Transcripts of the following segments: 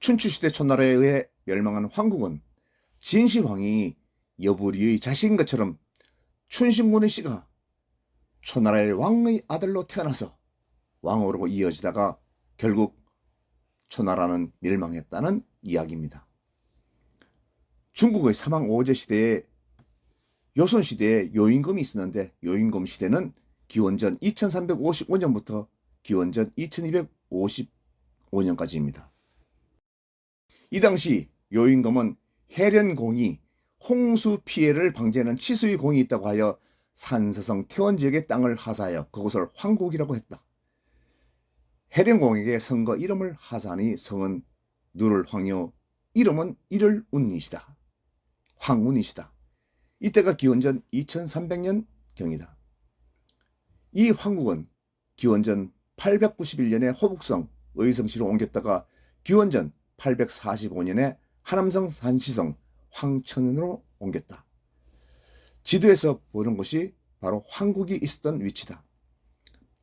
춘추시대 초나라에 의해 멸망한 황국은 진시황이 여부리의 자식인 것처럼 춘신군의 씨가 초나라의 왕의 아들로 태어나서 왕으로 이어지다가 결국 초나라는 멸망했다는 이야기입니다. 중국의 사망 오제 시대에 요선 시대에 요임금이 있었는데 요임금 시대는 기원전 2355년부터 기원전 2255년까지입니다. 이 당시 요임금은 해련공이 홍수 피해를 방지하는 치수의 공이 있다고 하여 산서성 태원 지역의 땅을 하사하여 그곳을 황국이라고 했다. 해련공에게 선거 이름을 하사하니 성은 누를 황요 이름은 이를 운이시다. 황운이시다. 이때가 기원전 2300년 경이다. 이 황국은 기원전 891년에 호북성 의성시로 옮겼다가 기원전 845년에 하남성 산시성 황천으로 옮겼다. 지도에서 보는 곳이 바로 황국이 있었던 위치다.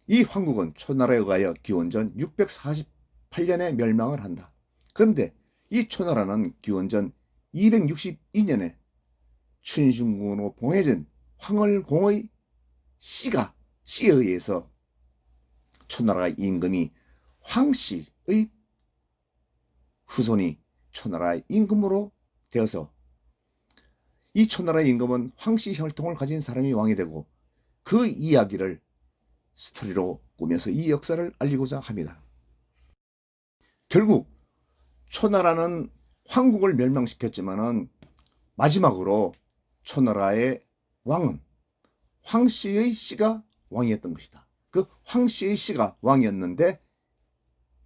이 황국은 초나라에 의하여 기원전 648년에 멸망을 한다. 그런데 이 초나라는 기원전 262년에 춘신군으로 봉해진 황을공의 씨가 씨에 의해서 초나라 임금이 황씨의 후손이 초나라 임금으로 되어서 이 초나라 임금은 황씨 혈통을 가진 사람이 왕이 되고 그 이야기를 스토리로 꾸며서 이 역사를 알리고자 합니다. 결국 초나라는 황국을 멸망시켰지만은 마지막으로 초나라의 왕은 황씨의 씨가 왕이었던 것이다. 그 황씨의 씨가 왕이었는데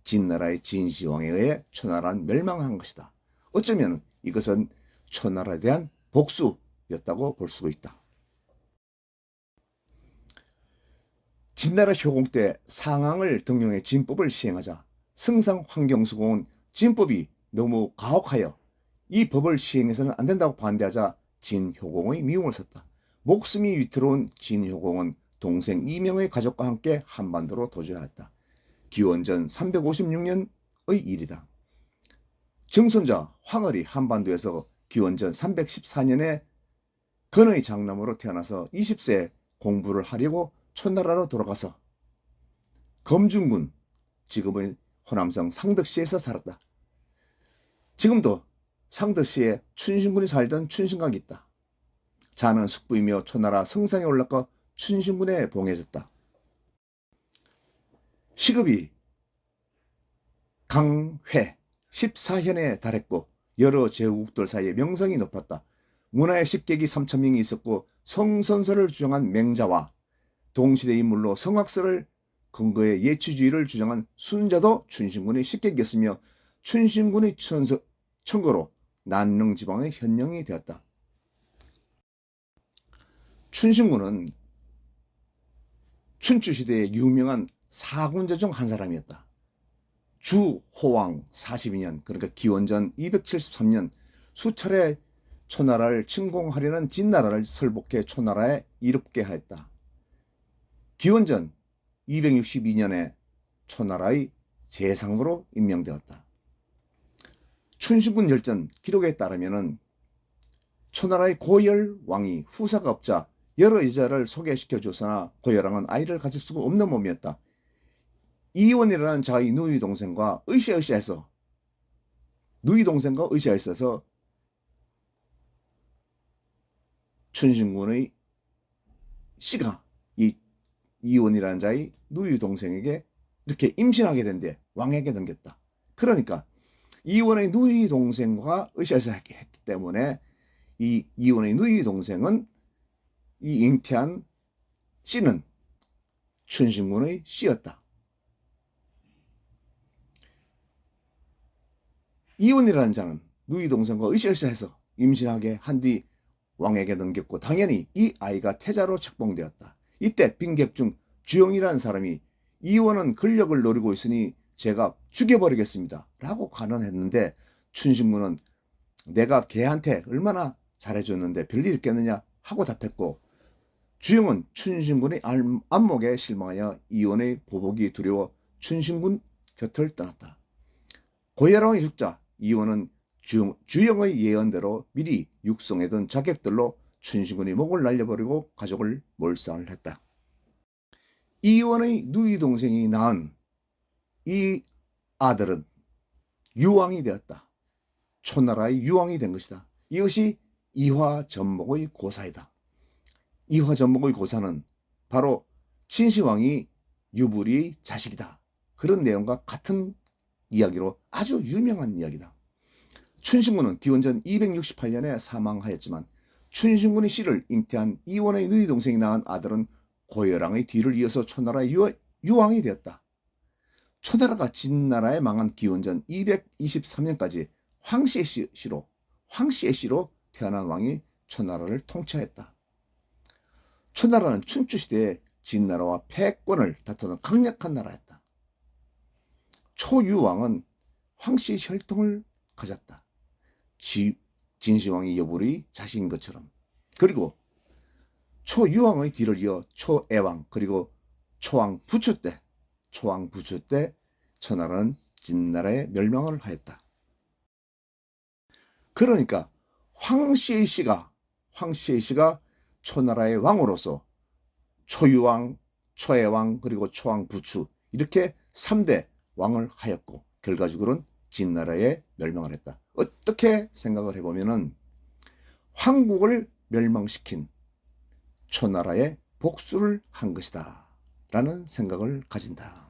진나라의 진시황에 의해 초나라는 멸망한 것이다. 어쩌면 이것은 초나라에 대한 복수였다고 볼 수가 있다. 진나라 효공 때 상황을 등용해 진법을 시행하자 승상 황경수공은 진법이 너무 가혹하여 이 법을 시행해서는 안 된다고 반대하자 진효공의 미움을 샀다. 목숨이 위태로운 진효공은 동생 이명의 가족과 함께 한반도로 도주하였다. 기원전 356년의 일이다. 정선자 황을이 한반도에서 기원전 314년에 건의 장남으로 태어나서 20세에 공부를 하려고 초나라로 돌아가서 검중군 지금의 호남성 상덕시에서 살았다. 지금도 상덕시에 춘신군이 살던 춘신각이 있다. 자는 숙부이며 초나라 성상에 올라가 춘신군에 봉해졌다. 시급이 강회 14현에 달했고 여러 제국들 사이에 명성이 높았다. 문화의 식객이 3천 명이 있었고 성선설을 주장한 맹자와 동시대 인물로 성학설을 근거에 예치주의를 주장한 순자도 춘신군의 식객이었으며 춘신군의 천서, 청거로 난릉 지방의 현령이 되었다. 춘신군은 춘추시대의 유명한 사군자 중 한 사람이었다. 주 호왕 42년 그러니까 기원전 273년 수차례 초나라를 침공하려는 진나라를 설복해 초나라에 이롭게 하였다. 기원전 262년에 초나라의 재상으로 임명되었다. 춘신군 열전 기록에 따르면 초나라의 고열 왕이 후사가 없자 여러 여자를 소개시켜 줬으나 고열왕은 아이를 가질 수가 없는 몸이었다. 이원이라는 자의 누이 동생과 으쌰으쌰해서 누이 동생과 으쌰있어서 춘신군의 씨가 이 이원이라는 자의 누이 동생에게 이렇게 임신하게 된데 왕에게 넘겼다. 그러니까 이원의 누이 동생과 으쌰으쌰했기 때문에 이 이원의 누이 동생은 이 잉태한 씨는 춘신군의 씨였다. 이원이라는 자는 누이 동생과 으쌰으쌰해서 임신하게 한 뒤 왕에게 넘겼고 당연히 이 아이가 태자로 책봉되었다. 이때 빈객 중 주영이라는 사람이 이원은 근력을 노리고 있으니 제가 죽여버리겠습니다. 라고 관언했는데 춘신군은 내가 걔한테 얼마나 잘해줬는데 별일 있겠느냐 하고 답했고 주영은 춘신군의 안목에 실망하여 이원의 보복이 두려워 춘신군 곁을 떠났다. 고혈왕이 죽자 이원은 주, 주영의 예언대로 미리 육성해둔 자객들로 춘신군이 목을 날려버리고 가족을 몰살을 했다. 이원의 누이 동생이 낳은 이 아들은 유왕이 되었다. 초나라의 유왕이 된 것이다. 이것이 이화전목의 고사이다. 이화전목의 고사는 바로 진시황이 유불이의 자식이다. 그런 내용과 같은 이야기로 아주 유명한 이야기다. 춘신군은 기원전 268년에 사망하였지만 춘신군의 씨를 잉태한 이원의 누이 동생이 낳은 아들은 고열왕의 뒤를 이어서 초나라의 유, 유왕이 되었다. 초나라가 진나라에 망한 기원전 223년까지 황씨의 씨- 씨로 황씨의 씨로 태어난 왕이 초나라를 통치하였다. 초나라는 춘추 시대에 진나라와 패권을 다투는 강력한 나라였다. 초유왕은 황씨의 혈통을 가졌다. 지, 진시황이 여부의 자식인 것처럼. 그리고 초유왕의 뒤를 이어 초애왕 그리고 초왕 부추 때 초왕 부추 때 초나라는 진나라의 멸망을 하였다. 그러니까 황씨의 씨가 황씨의 씨가 초나라의 왕으로서 초유왕, 초애왕 그리고 초왕 부추 이렇게 3대 왕을 하였고 결과적으로는 진나라의 멸망을 했다. 어떻게 생각을 해보면은 황국을 멸망시킨 초나라의 복수를 한 것이다. 라는 생각을 가진다.